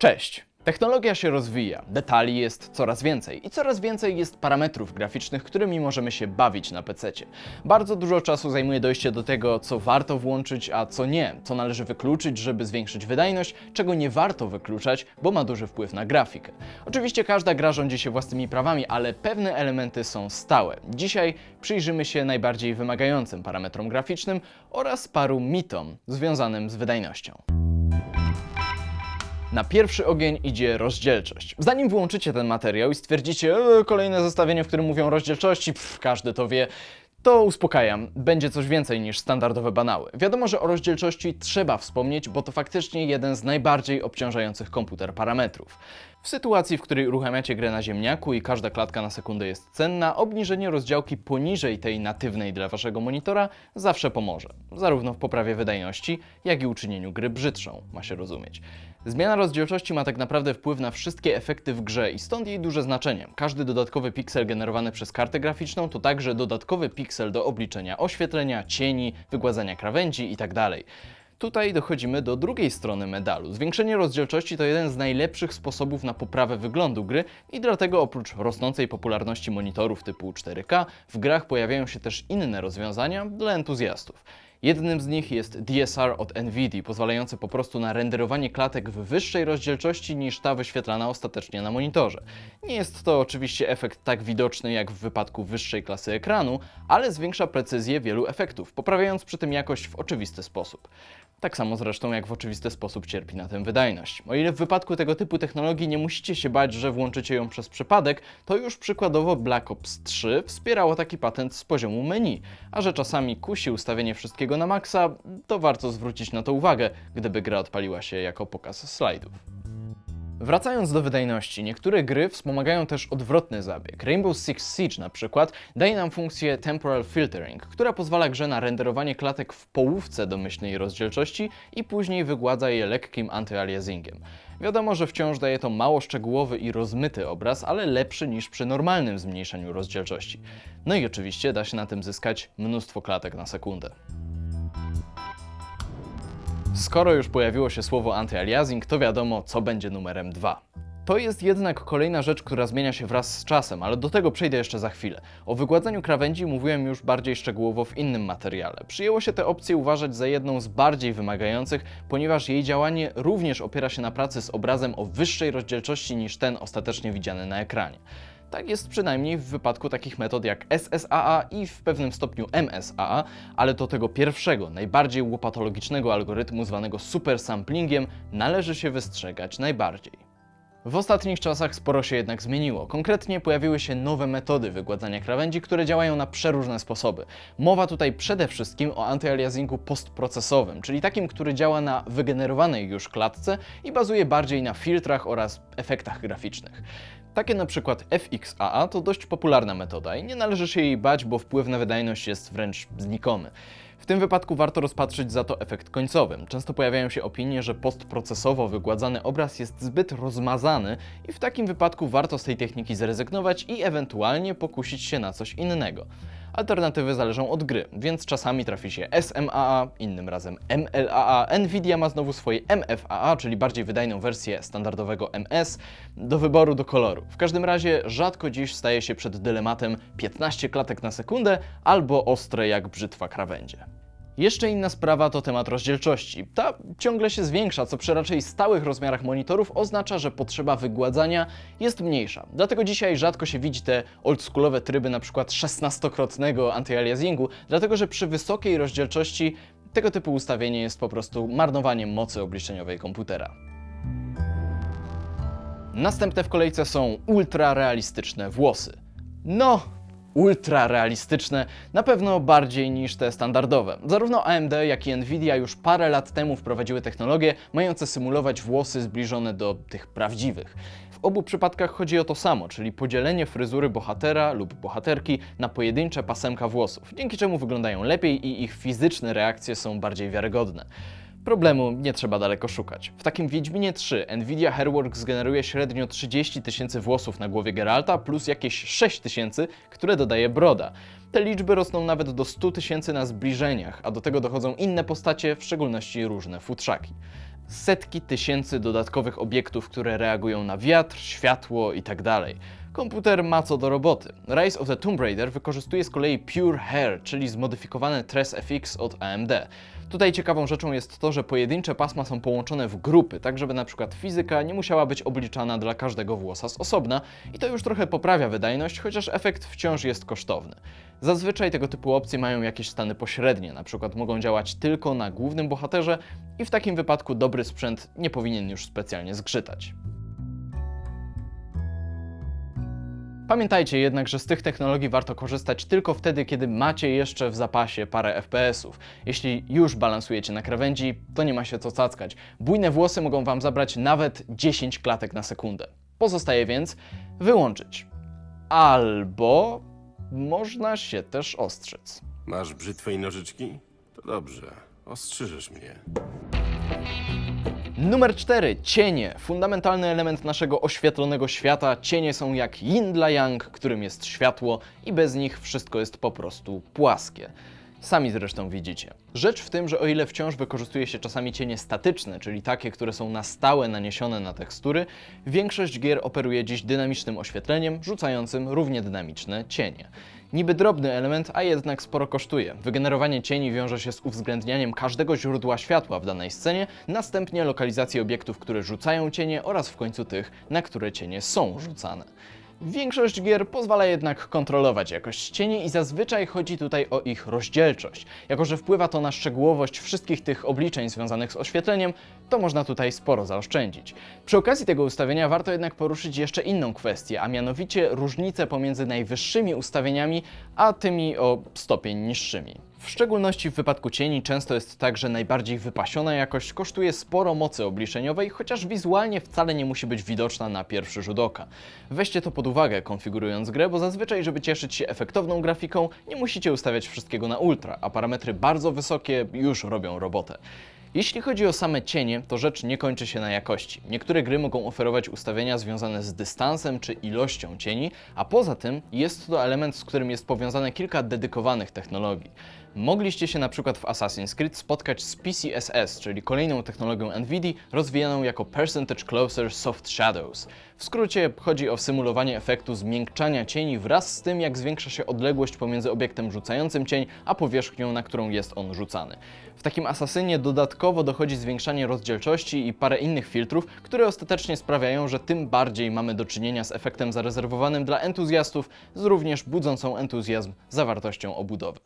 Cześć! Technologia się rozwija, detali jest coraz więcej i coraz więcej jest parametrów graficznych, którymi możemy się bawić na PC. Bardzo dużo czasu zajmuje dojście do tego, co warto włączyć, a co nie, co należy wykluczyć, żeby zwiększyć wydajność, czego nie warto wykluczać, bo ma duży wpływ na grafikę. Oczywiście każda gra rządzi się własnymi prawami, ale pewne elementy są stałe. Dzisiaj przyjrzymy się najbardziej wymagającym parametrom graficznym oraz paru mitom związanym z wydajnością. Na pierwszy ogień idzie rozdzielczość. Zanim włączycie ten materiał i stwierdzicie, e, kolejne zestawienie, w którym mówią rozdzielczości, pff, każdy to wie, to uspokajam, będzie coś więcej niż standardowe banały. Wiadomo, że o rozdzielczości trzeba wspomnieć, bo to faktycznie jeden z najbardziej obciążających komputer parametrów. W sytuacji, w której uruchamiacie grę na ziemniaku i każda klatka na sekundę jest cenna, obniżenie rozdziałki poniżej tej natywnej dla waszego monitora zawsze pomoże. Zarówno w poprawie wydajności, jak i uczynieniu gry brzydszą, ma się rozumieć. Zmiana rozdzielczości ma tak naprawdę wpływ na wszystkie efekty w grze i stąd jej duże znaczenie. Każdy dodatkowy piksel generowany przez kartę graficzną to także dodatkowy piksel do obliczenia oświetlenia, cieni, wygładzania krawędzi tak itd. Tutaj dochodzimy do drugiej strony medalu. Zwiększenie rozdzielczości to jeden z najlepszych sposobów na poprawę wyglądu gry i dlatego oprócz rosnącej popularności monitorów typu 4K, w grach pojawiają się też inne rozwiązania dla entuzjastów. Jednym z nich jest DSR od Nvidia, pozwalający po prostu na renderowanie klatek w wyższej rozdzielczości niż ta wyświetlana ostatecznie na monitorze. Nie jest to oczywiście efekt tak widoczny jak w wypadku wyższej klasy ekranu, ale zwiększa precyzję wielu efektów, poprawiając przy tym jakość w oczywisty sposób. Tak samo zresztą jak w oczywisty sposób cierpi na tym wydajność. O ile w wypadku tego typu technologii nie musicie się bać, że włączycie ją przez przypadek, to już przykładowo Black Ops 3 wspierało taki patent z poziomu menu, a że czasami kusi ustawienie wszystkiego na maksa, to warto zwrócić na to uwagę, gdyby gra odpaliła się jako pokaz slajdów. Wracając do wydajności, niektóre gry wspomagają też odwrotny zabieg. Rainbow Six Siege na przykład daje nam funkcję Temporal Filtering, która pozwala grze na renderowanie klatek w połówce domyślnej rozdzielczości i później wygładza je lekkim antyaliasingiem. Wiadomo, że wciąż daje to mało szczegółowy i rozmyty obraz, ale lepszy niż przy normalnym zmniejszaniu rozdzielczości. No i oczywiście da się na tym zyskać mnóstwo klatek na sekundę. Skoro już pojawiło się słowo antyaliasing, to wiadomo, co będzie numerem 2. To jest jednak kolejna rzecz, która zmienia się wraz z czasem, ale do tego przejdę jeszcze za chwilę. O wygładzaniu krawędzi mówiłem już bardziej szczegółowo w innym materiale. Przyjęło się tę opcję uważać za jedną z bardziej wymagających, ponieważ jej działanie również opiera się na pracy z obrazem o wyższej rozdzielczości niż ten ostatecznie widziany na ekranie. Tak jest przynajmniej w wypadku takich metod jak SSAA i w pewnym stopniu MSAA, ale do tego pierwszego, najbardziej łopatologicznego algorytmu zwanego supersamplingiem należy się wystrzegać najbardziej. W ostatnich czasach sporo się jednak zmieniło. Konkretnie pojawiły się nowe metody wygładzania krawędzi, które działają na przeróżne sposoby. Mowa tutaj przede wszystkim o antyaliasingu postprocesowym, czyli takim, który działa na wygenerowanej już klatce i bazuje bardziej na filtrach oraz efektach graficznych. Takie na przykład FXAA to dość popularna metoda i nie należy się jej bać, bo wpływ na wydajność jest wręcz znikomy. W tym wypadku warto rozpatrzyć za to efekt końcowy. Często pojawiają się opinie, że postprocesowo wygładzany obraz jest zbyt rozmazany i w takim wypadku warto z tej techniki zrezygnować i ewentualnie pokusić się na coś innego. Alternatywy zależą od gry, więc czasami trafi się SMAA, innym razem MLAA. Nvidia ma znowu swoje MFAA, czyli bardziej wydajną wersję standardowego MS, do wyboru do koloru. W każdym razie rzadko dziś staje się przed dylematem 15 klatek na sekundę albo ostre jak brzytwa krawędzie. Jeszcze inna sprawa to temat rozdzielczości. Ta ciągle się zwiększa, co przy raczej stałych rozmiarach monitorów oznacza, że potrzeba wygładzania jest mniejsza. Dlatego dzisiaj rzadko się widzi te oldschoolowe tryby, np. 16-krotnego antyaliasingu, dlatego że przy wysokiej rozdzielczości tego typu ustawienie jest po prostu marnowaniem mocy obliczeniowej komputera. Następne w kolejce są ultra realistyczne włosy. No, ultra realistyczne, na pewno bardziej niż te standardowe. Zarówno AMD, jak i Nvidia już parę lat temu wprowadziły technologie mające symulować włosy zbliżone do tych prawdziwych. W obu przypadkach chodzi o to samo, czyli podzielenie fryzury bohatera lub bohaterki na pojedyncze pasemka włosów, dzięki czemu wyglądają lepiej i ich fizyczne reakcje są bardziej wiarygodne. Problemu nie trzeba daleko szukać. W takim Wiedźminie 3 Nvidia Hairworks generuje średnio 30 tysięcy włosów na głowie Geralta plus jakieś 6 tysięcy, które dodaje Broda. Te liczby rosną nawet do 100 tysięcy na zbliżeniach, a do tego dochodzą inne postacie, w szczególności różne futrzaki. setki tysięcy dodatkowych obiektów, które reagują na wiatr, światło itd. Komputer ma co do roboty. Rise of the Tomb Raider wykorzystuje z kolei Pure Hair, czyli zmodyfikowane Tres FX od AMD. Tutaj ciekawą rzeczą jest to, że pojedyncze pasma są połączone w grupy, tak żeby na przykład fizyka nie musiała być obliczana dla każdego włosa z osobna i to już trochę poprawia wydajność, chociaż efekt wciąż jest kosztowny. Zazwyczaj tego typu opcje mają jakieś stany pośrednie, na przykład mogą działać tylko na głównym bohaterze i w takim wypadku dobry sprzęt nie powinien już specjalnie zgrzytać. Pamiętajcie jednak, że z tych technologii warto korzystać tylko wtedy, kiedy macie jeszcze w zapasie parę FPS-ów. Jeśli już balansujecie na krawędzi, to nie ma się co cackać. Bujne włosy mogą Wam zabrać nawet 10 klatek na sekundę. Pozostaje więc wyłączyć. Albo można się też ostrzec. Masz brzytwę i nożyczki? To dobrze. Ostrzyżesz mnie. Numer 4. Cienie. Fundamentalny element naszego oświetlonego świata. Cienie są jak yin dla yang, którym jest światło i bez nich wszystko jest po prostu płaskie. Sami zresztą widzicie. Rzecz w tym, że o ile wciąż wykorzystuje się czasami cienie statyczne, czyli takie, które są na stałe naniesione na tekstury, większość gier operuje dziś dynamicznym oświetleniem, rzucającym równie dynamiczne cienie. Niby drobny element, a jednak sporo kosztuje. Wygenerowanie cieni wiąże się z uwzględnianiem każdego źródła światła w danej scenie, następnie lokalizacji obiektów, które rzucają cienie oraz w końcu tych, na które cienie są rzucane. Większość gier pozwala jednak kontrolować jakość cieni i zazwyczaj chodzi tutaj o ich rozdzielczość. Jako, że wpływa to na szczegółowość wszystkich tych obliczeń związanych z oświetleniem, to można tutaj sporo zaoszczędzić. Przy okazji tego ustawienia warto jednak poruszyć jeszcze inną kwestię, a mianowicie różnicę pomiędzy najwyższymi ustawieniami, a tymi o stopień niższymi. W szczególności w wypadku cieni często jest tak, że najbardziej wypasiona jakość kosztuje sporo mocy obliczeniowej, chociaż wizualnie wcale nie musi być widoczna na pierwszy rzut oka. Weźcie to pod uwagę konfigurując grę, bo zazwyczaj, żeby cieszyć się efektowną grafiką, nie musicie ustawiać wszystkiego na ultra, a parametry bardzo wysokie już robią robotę. Jeśli chodzi o same cienie, to rzecz nie kończy się na jakości. Niektóre gry mogą oferować ustawienia związane z dystansem czy ilością cieni, a poza tym jest to element, z którym jest powiązane kilka dedykowanych technologii. Mogliście się na przykład w Assassin's Creed spotkać z PCSS, czyli kolejną technologią NVIDIA rozwijaną jako Percentage Closer Soft Shadows. W skrócie chodzi o symulowanie efektu zmiękczania cieni wraz z tym, jak zwiększa się odległość pomiędzy obiektem rzucającym cień, a powierzchnią, na którą jest on rzucany. W takim asasynie dodatkowo dochodzi zwiększanie rozdzielczości i parę innych filtrów, które ostatecznie sprawiają, że tym bardziej mamy do czynienia z efektem zarezerwowanym dla entuzjastów z również budzącą entuzjazm zawartością obudowy.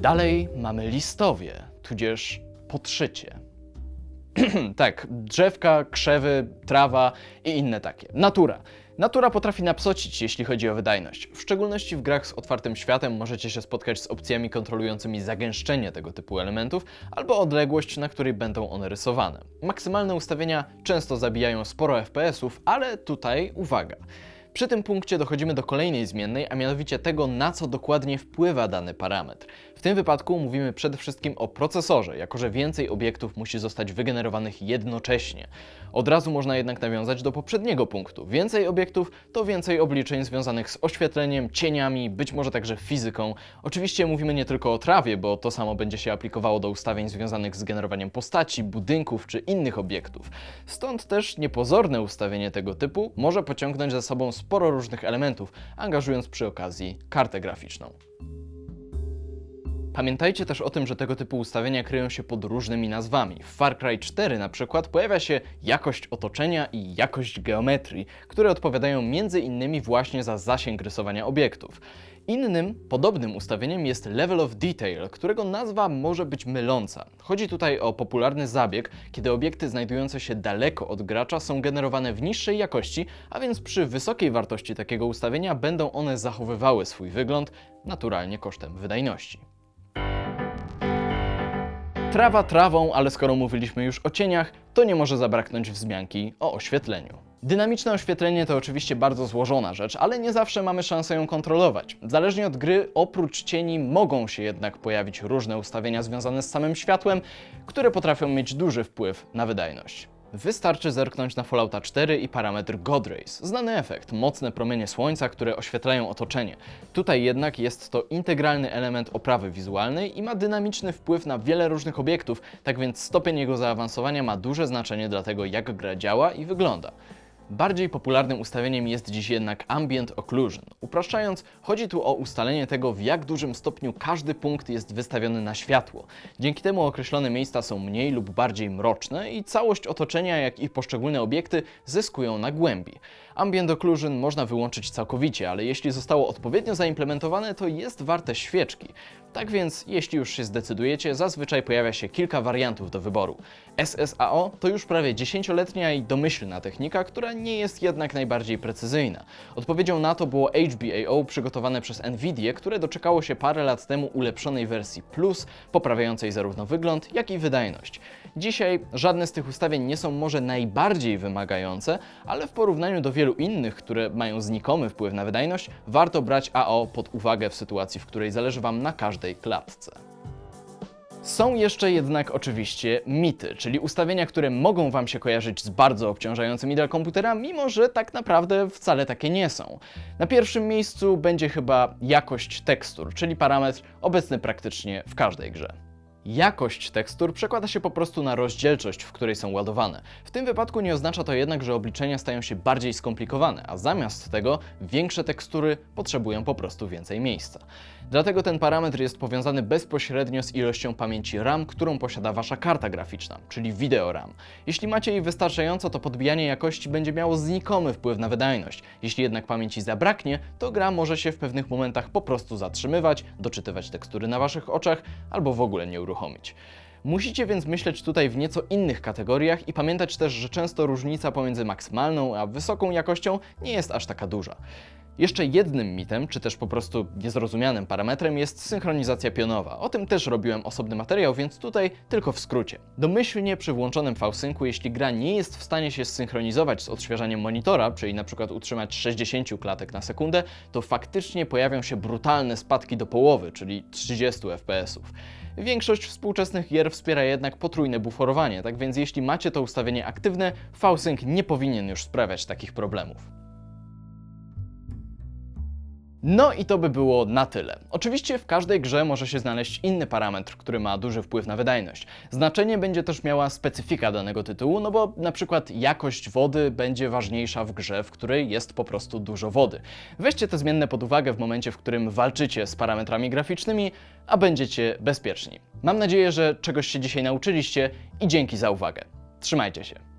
Dalej mamy listowie, tudzież podszycie. tak, drzewka, krzewy, trawa i inne takie. Natura. Natura potrafi napsocić, jeśli chodzi o wydajność. W szczególności w grach z otwartym światem możecie się spotkać z opcjami kontrolującymi zagęszczenie tego typu elementów albo odległość, na której będą one rysowane. Maksymalne ustawienia często zabijają sporo FPS-ów, ale tutaj uwaga. Przy tym punkcie dochodzimy do kolejnej zmiennej, a mianowicie tego, na co dokładnie wpływa dany parametr. W tym wypadku mówimy przede wszystkim o procesorze, jako że więcej obiektów musi zostać wygenerowanych jednocześnie. Od razu można jednak nawiązać do poprzedniego punktu. Więcej obiektów to więcej obliczeń związanych z oświetleniem, cieniami, być może także fizyką. Oczywiście mówimy nie tylko o trawie, bo to samo będzie się aplikowało do ustawień związanych z generowaniem postaci, budynków czy innych obiektów. Stąd też niepozorne ustawienie tego typu może pociągnąć za sobą sporo różnych elementów, angażując przy okazji kartę graficzną. Pamiętajcie też o tym, że tego typu ustawienia kryją się pod różnymi nazwami. W Far Cry 4 na przykład pojawia się jakość otoczenia i jakość geometrii, które odpowiadają m.in. właśnie za zasięg rysowania obiektów. Innym, podobnym ustawieniem jest Level of Detail, którego nazwa może być myląca. Chodzi tutaj o popularny zabieg, kiedy obiekty znajdujące się daleko od gracza są generowane w niższej jakości, a więc przy wysokiej wartości takiego ustawienia będą one zachowywały swój wygląd, naturalnie kosztem wydajności. Trawa trawą, ale skoro mówiliśmy już o cieniach, to nie może zabraknąć wzmianki o oświetleniu. Dynamiczne oświetlenie to oczywiście bardzo złożona rzecz, ale nie zawsze mamy szansę ją kontrolować. Zależnie od gry, oprócz cieni mogą się jednak pojawić różne ustawienia związane z samym światłem, które potrafią mieć duży wpływ na wydajność. Wystarczy zerknąć na Fallouta 4 i parametr God Rays. Znany efekt, mocne promienie słońca, które oświetlają otoczenie. Tutaj jednak jest to integralny element oprawy wizualnej i ma dynamiczny wpływ na wiele różnych obiektów, tak więc stopień jego zaawansowania ma duże znaczenie dla tego, jak gra działa i wygląda. Bardziej popularnym ustawieniem jest dziś jednak Ambient Occlusion. Upraszczając, chodzi tu o ustalenie tego, w jak dużym stopniu każdy punkt jest wystawiony na światło. Dzięki temu określone miejsca są mniej lub bardziej mroczne i całość otoczenia, jak i poszczególne obiekty zyskują na głębi. Ambient Occlusion można wyłączyć całkowicie, ale jeśli zostało odpowiednio zaimplementowane, to jest warte świeczki. Tak więc, jeśli już się zdecydujecie, zazwyczaj pojawia się kilka wariantów do wyboru. SSAO to już prawie 10-letnia i domyślna technika, która nie jest jednak najbardziej precyzyjna. Odpowiedzią na to było HBAO przygotowane przez Nvidia, które doczekało się parę lat temu ulepszonej wersji Plus, poprawiającej zarówno wygląd, jak i wydajność. Dzisiaj żadne z tych ustawień nie są może najbardziej wymagające, ale w porównaniu do wielu innych, które mają znikomy wpływ na wydajność, warto brać AO pod uwagę w sytuacji, w której zależy Wam na każdej klatce. Są jeszcze jednak oczywiście mity, czyli ustawienia, które mogą Wam się kojarzyć z bardzo obciążającym ideal komputera, mimo że tak naprawdę wcale takie nie są. Na pierwszym miejscu będzie chyba jakość tekstur, czyli parametr obecny praktycznie w każdej grze. Jakość tekstur przekłada się po prostu na rozdzielczość, w której są ładowane. W tym wypadku nie oznacza to jednak, że obliczenia stają się bardziej skomplikowane, a zamiast tego większe tekstury potrzebują po prostu więcej miejsca. Dlatego ten parametr jest powiązany bezpośrednio z ilością pamięci RAM, którą posiada wasza karta graficzna, czyli video RAM. Jeśli macie jej wystarczająco, to podbijanie jakości będzie miało znikomy wpływ na wydajność. Jeśli jednak pamięci zabraknie, to gra może się w pewnych momentach po prostu zatrzymywać, doczytywać tekstury na waszych oczach albo w ogóle nie uruchomić. Musicie więc myśleć tutaj w nieco innych kategoriach i pamiętać też, że często różnica pomiędzy maksymalną a wysoką jakością nie jest aż taka duża. Jeszcze jednym mitem, czy też po prostu niezrozumianym parametrem jest synchronizacja pionowa. O tym też robiłem osobny materiał, więc tutaj tylko w skrócie. Domyślnie przy włączonym V-Syncu, jeśli gra nie jest w stanie się zsynchronizować z odświeżaniem monitora, czyli na przykład utrzymać 60 klatek na sekundę, to faktycznie pojawią się brutalne spadki do połowy, czyli 30 fps. Większość współczesnych gier wspiera jednak potrójne buforowanie, tak więc jeśli macie to ustawienie aktywne, V-Sync nie powinien już sprawiać takich problemów. No i to by było na tyle. Oczywiście w każdej grze może się znaleźć inny parametr, który ma duży wpływ na wydajność. Znaczenie będzie też miała specyfika danego tytułu, no bo na przykład jakość wody będzie ważniejsza w grze, w której jest po prostu dużo wody. Weźcie te zmienne pod uwagę w momencie, w którym walczycie z parametrami graficznymi, a będziecie bezpieczni. Mam nadzieję, że czegoś się dzisiaj nauczyliście i dzięki za uwagę. Trzymajcie się.